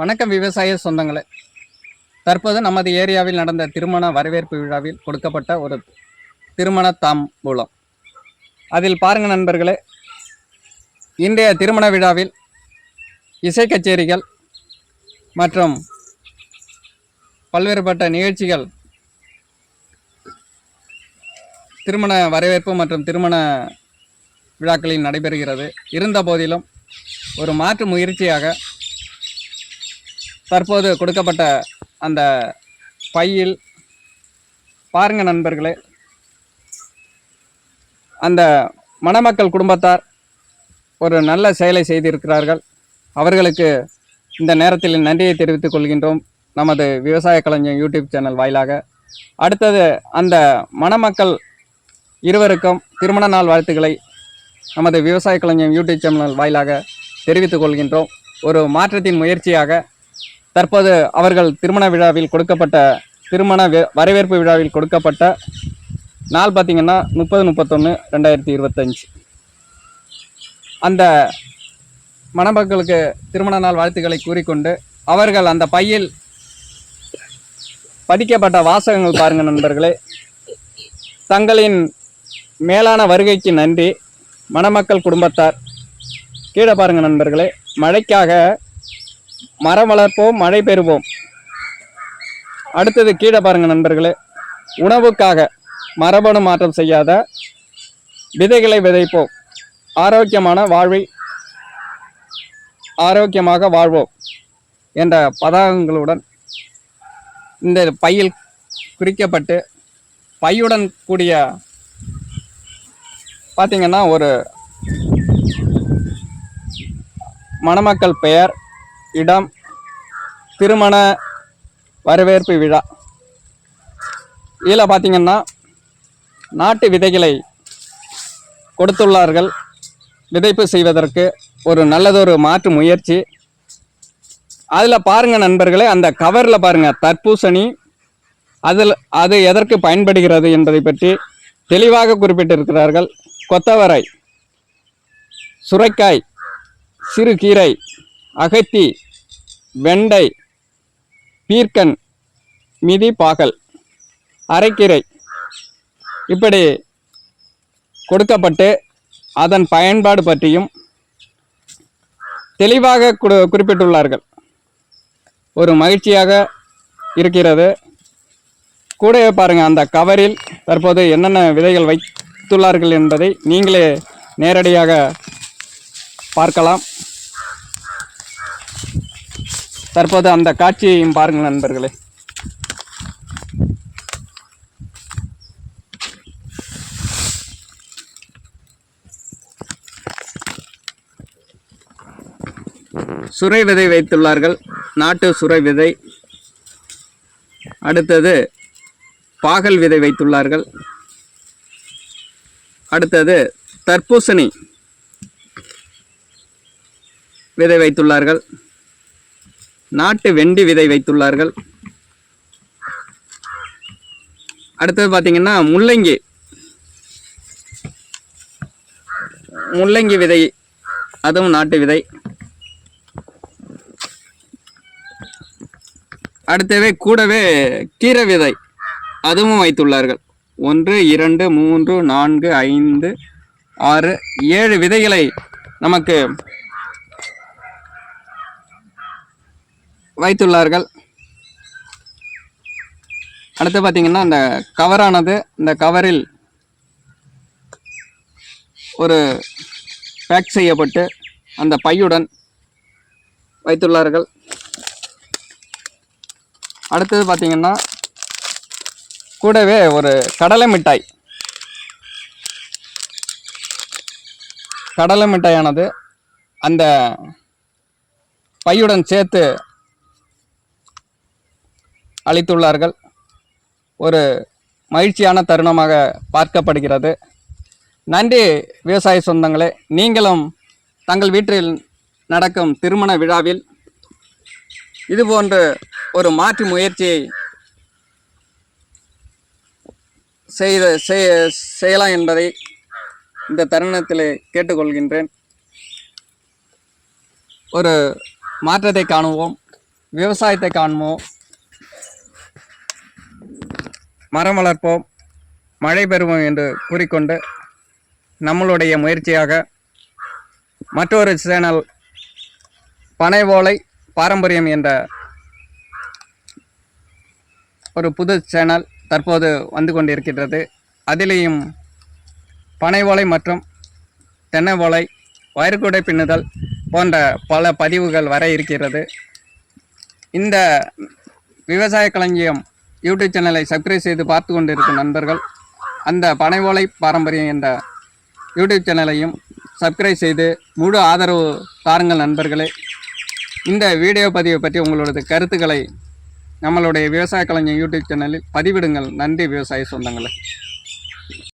வணக்கம் விவசாய சொந்தங்களே. தற்போது நமது ஏரியாவில் நடந்த திருமண வரவேற்பு விழாவில் கொடுக்கப்பட்ட ஒரு திருமண தாம்பூலம். அதில் பாருங்க நண்பர்களே இன்றைய திருமண விழாவில் இசை கச்சேரிகள் மற்றும் பல்வேறுபட்ட நிகழ்ச்சிகள் திருமண வரவேற்பு மற்றும் திருமண விழாக்களில் நடைபெறுகிறது. இருந்த போதிலும் ஒரு மாற்று முயற்சியாக தற்போது கொடுக்கப்பட்ட அந்த பையில் பாருங்க நண்பர்களே. அந்த மணமக்கள் குடும்பத்தார் ஒரு நல்ல செயலை செய்திருக்கிறார்கள். அவர்களுக்கு இந்த நேரத்தில் நன்றியை தெரிவித்துக் கொள்கின்றோம். நமது விவசாய கலைஞர் யூடியூப் சேனல் வாயிலாக. அடுத்தது அந்த மணமக்கள் இருவருக்கும் திருமண நாள் வாழ்த்துக்களை நமது விவசாய கலைஞர் யூடியூப் சேனல் வாயிலாக தெரிவித்துக் கொள்கின்றோம். ஒரு மாற்றத்தின் முயற்சியாக தற்போது அவர்கள் திருமண விழாவில் கொடுக்கப்பட்ட திருமண வரவேற்பு விழாவில் கொடுக்கப்பட்ட நாள் பார்த்திங்கன்னா முப்பது முப்பத்தொன்று ரெண்டாயிரத்தி இருபத்தஞ்சி. அந்த மணமக்களுக்கு திருமண நாள் வாழ்த்துக்களை கூறிக்கொண்டு அவர்கள் அந்த பையில் பதிக்கப்பட்ட வாசகங்கள் பாருங்கள் நண்பர்களே. தங்களின் மேலான வருகைக்கு நன்றி. மணமக்கள் குடும்பத்தார் கீழே பாருங்கள் நண்பர்களே. மழைக்காக மரம் வளர்ப்போம் மழை பெறுவோம். அடுத்தது கீழே பாருங்கள் நண்பர்களே உணவுக்காக மரபணு மாற்றம் செய்யாத விதைகளை விதைப்போம். ஆரோக்கியமான வாழ்வை ஆரோக்கியமாக வாழ்வோம் என்ற பதாகங்களுடன் இந்த பையில் குறிக்கப்பட்டு பையுடன் கூடிய பார்த்திங்கன்னா ஒரு மணமக்கள் பெயர் இடம் திருமண வரவேற்பு விழா. இதில் பார்த்தீங்கன்னா நாட்டு விதைகளை கொடுத்துள்ளார்கள். விதைப்பு செய்வதற்கு ஒரு நல்லதொரு மாற்று முயற்சி. அதில் பாருங்க நண்பர்களே அந்த கவரில் பாருங்க தர்பூசணி. அதில் அது எதற்கு பயன்படுகிறது என்பதை பற்றி தெளிவாக குறிப்பிட்டிருக்கிறார்கள். கொத்தவரை சுரைக்காய் சிறுகீரை அகத்தி வெண்டை பீர்க்கன் மிதி பாகல் அரைக்கீரை. இப்படி கொடுக்கப்பட்டு அதன் பயன்பாடு பற்றியும் தெளிவாக குறிப்பிட்டுள்ளார்கள். ஒரு மகிழ்ச்சியாக இருக்கிறது. கூடவே பாருங்கள் அந்த கவரில் தற்போது என்னென்ன விதைகள் வைத்துள்ளார்கள் என்பதை நீங்களே நேரடியாக பார்க்கலாம். தற்போது அந்த காட்சியையும் பாருங்கள் நண்பர்களே. சுரை விதை வைத்துள்ளார்கள். நாட்டு சுரை விதை. அடுத்தது பாகல் விதை வைத்துள்ளார்கள். அடுத்தது தர்பூசணி விதை வைத்துள்ளார்கள். நாட்டு வெண்டி விதை வைத்துள்ளார்கள். அடுத்தது பார்த்தீங்கன்னா முள்ளங்கி. முள்ளங்கி விதை அதுவும் நாட்டு விதை. அடுத்தவே கூடவே கீரை விதை அதுவும் வைத்துள்ளார்கள். ஒன்று இரண்டு மூன்று நான்கு ஐந்து ஆறு ஏழு விதைகளை நமக்கு வைத்துள்ளார்கள். அடுத்து பார்த்தீங்கன்னா அந்த கவரானது இந்த கவரில் ஒரு பேக் செய்யப்பட்டு அந்த பையுடன் வைத்துள்ளார்கள். அடுத்தது பார்த்தீங்கன்னா கூடவே ஒரு கடலை மிட்டாய். கடலை மிட்டாயானது அந்த பையுடன் சேர்த்து அளித்துள்ளார்கள். ஒரு மகிழ்ச்சியான தருணமாக பார்க்கப்படுகிறது. நன்றி விவசாய சொந்தங்களே நீங்களும் தங்கள் வீட்டில் நடக்கும் திருமண விழாவில் இதுபோன்று ஒரு மாற்று முயற்சியை செய்த செய்யலாம் என்பதை இந்த தருணத்தில் கேட்டுக்கொள்கின்றேன். ஒரு மாற்றத்தை காணுவோம் விவசாயத்தை காண்போம் மரம் வளர்ப்போம் மழை பெறுவோம் என்று கூறிக்கொண்டு நம்மளுடைய முயற்சியாக மற்றொரு சேனல் பனை ஓலை பாரம்பரியம் என்ற ஒரு புது சேனல் தற்போது வந்து கொண்டிருக்கின்றது. அதிலேயும் பனை ஓலை மற்றும் தென்னை ஓலை வயர்குடை பின்னுதல் போன்ற பல பதிவுகள் வர இருக்கிறது. இந்த விவசாய களஞ்சியம் யூடியூப் சேனலை சப்ஸ்கிரைப் செய்து பார்த்து கொண்டிருக்கும் நண்பர்கள் அந்த பனை ஓலை பாரம்பரியம் என்ற யூடியூப் சேனலையும் சப்ஸ்கிரைப் செய்து முழு ஆதரவு தாருங்கள் நண்பர்களே. இந்த வீடியோ பதிவை பற்றி உங்களோட கருத்துக்களை நம்மளுடைய விவசாய கலைஞர் யூடியூப் சேனலில் பதிவிடுங்கள். நன்றி விவசாய சொந்தங்களை.